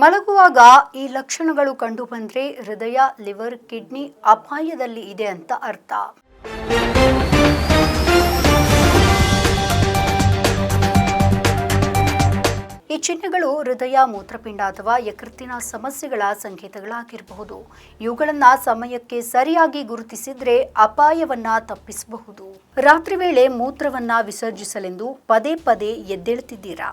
ಮಲಗುವಾಗ ಈ ಲಕ್ಷಣಗಳು ಕಂಡುಬಂದರೆ ಹೃದಯ, ಲಿವರ್, ಕಿಡ್ನಿ ಅಪಾಯದಲ್ಲಿ ಇದೆ ಅಂತ ಅರ್ಥ. ಈ ಚಿಹ್ನೆಗಳು ಹೃದಯ, ಮೂತ್ರಪಿಂಡ ಅಥವಾ ಯಕೃತ್ತಿನ ಸಮಸ್ಯೆಗಳ ಸಂಕೇತಗಳಾಗಿರಬಹುದು. ಇವುಗಳನ್ನು ಸಮಯಕ್ಕೆ ಸರಿಯಾಗಿ ಗುರುತಿಸಿದ್ರೆ ಅಪಾಯವನ್ನ ತಪ್ಪಿಸಬಹುದು. ರಾತ್ರಿ ವೇಳೆ ಮೂತ್ರವನ್ನ ವಿಸರ್ಜಿಸಲೆಂದು ಪದೇ ಪದೇ ಎದ್ದೇಳುತ್ತಿದ್ದೀರಾ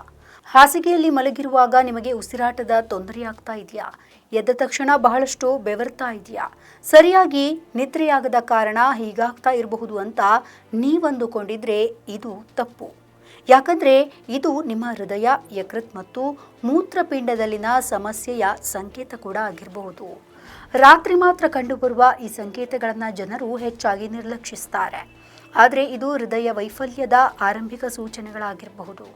ಹಾಸಿಗೆಯಲ್ಲಿ ಮಲಗಿರುವಾಗ ನಿಮಗೆ ಉಸಿರಾಟದ ತೊಂದರೆಯಾಗ್ತಾ ಇದೆಯಾ? ಎದ್ದ ತಕ್ಷಣ ಬಹಳಷ್ಟು ಬೆವರ್ತಾ ಇದೆಯಾ? ಸರಿಯಾಗಿ ನಿದ್ರೆಯಾಗದ ಕಾರಣ ಹೀಗಾಗ್ತಾ ಇರಬಹುದು ಅಂತ ನೀವಂದುಕೊಂಡಿದ್ರೆ ಇದು ತಪ್ಪು. ಯಾಕಂದ್ರೆ ಇದು ನಿಮ್ಮ ಹೃದಯ, ಯಕೃತ್ ಮತ್ತು ಮೂತ್ರಪಿಂಡದಲ್ಲಿನ ಸಮಸ್ಯೆಯ ಸಂಕೇತ ಕೂಡ ಆಗಿರಬಹುದು. ರಾತ್ರಿ ಮಾತ್ರ ಕಂಡುಬರುವ ಈ ಸಂಕೇತಗಳನ್ನು ಜನರು ಹೆಚ್ಚಾಗಿ ನಿರ್ಲಕ್ಷಿಸ್ತಾರೆ. ಆದರೆ ಇದು ಹೃದಯ ವೈಫಲ್ಯದ ಆರಂಭಿಕ ಸೂಚನೆಗಳಾಗಿರಬಹುದು.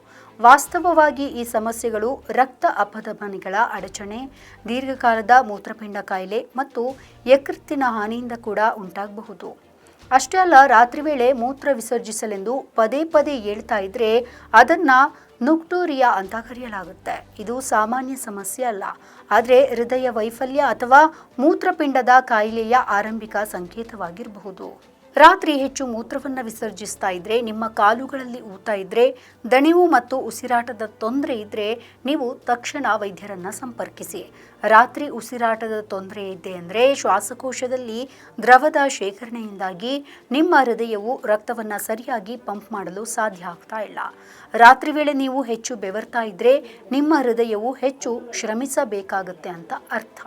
ವಾಸ್ತವವಾಗಿ ಈ ಸಮಸ್ಯೆಗಳು ರಕ್ತ ಅಪಧಮನಿಗಳ ಅಡಚಣೆ, ದೀರ್ಘಕಾಲದ ಮೂತ್ರಪಿಂಡ ಕಾಯಿಲೆ ಮತ್ತು ಯಕೃತ್ತಿನ ಹಾನಿಯಿಂದ ಕೂಡ ಉಂಟಾಗಬಹುದು. ಅಷ್ಟೇ ಅಲ್ಲ, ರಾತ್ರಿ ವೇಳೆ ಮೂತ್ರ ವಿಸರ್ಜಿಸಲೆಂದು ಪದೇ ಪದೇ ಹೇಳ್ತಾ ಇದ್ರೆ ಅದನ್ನ ನುಕ್ಟೋರಿಯಾ ಅಂತ ಕರೆಯಲಾಗುತ್ತೆ. ಇದು ಸಾಮಾನ್ಯ ಸಮಸ್ಯೆ ಅಲ್ಲ. ಆದರೆ ಹೃದಯ ವೈಫಲ್ಯ ಅಥವಾ ಮೂತ್ರಪಿಂಡದ ಕಾಯಿಲೆಯ ಆರಂಭಿಕ ಸಂಕೇತವಾಗಿರಬಹುದು. ರಾತ್ರಿ ಹೆಚ್ಚು ಮೂತ್ರವನ್ನು ವಿಸರ್ಜಿಸ್ತಾ ಇದ್ರೆ, ನಿಮ್ಮ ಕಾಲುಗಳಲ್ಲಿ ಊತ ಇದ್ರೆ, ದಣಿವು ಮತ್ತು ಉಸಿರಾಟದ ತೊಂದರೆ ಇದ್ರೆ ನೀವು ತಕ್ಷಣ ವೈದ್ಯರನ್ನ ಸಂಪರ್ಕಿಸಿ. ರಾತ್ರಿ ಉಸಿರಾಟದ ತೊಂದರೆ ಇದೆ ಅಂದರೆ ಶ್ವಾಸಕೋಶದಲ್ಲಿ ದ್ರವದ ಶೇಖರಣೆಯಿಂದಾಗಿ ನಿಮ್ಮ ಹೃದಯವು ರಕ್ತವನ್ನು ಸರಿಯಾಗಿ ಪಂಪ್ ಮಾಡಲು ಸಾಧ್ಯ ಆಗ್ತಾ ಇಲ್ಲ. ರಾತ್ರಿ ವೇಳೆ ನೀವು ಹೆಚ್ಚು ಬೆವರ್ತಾ ಇದ್ರೆ ನಿಮ್ಮ ಹೃದಯವು ಹೆಚ್ಚು ಶ್ರಮಿಸಬೇಕಾಗುತ್ತೆ ಅಂತ ಅರ್ಥ.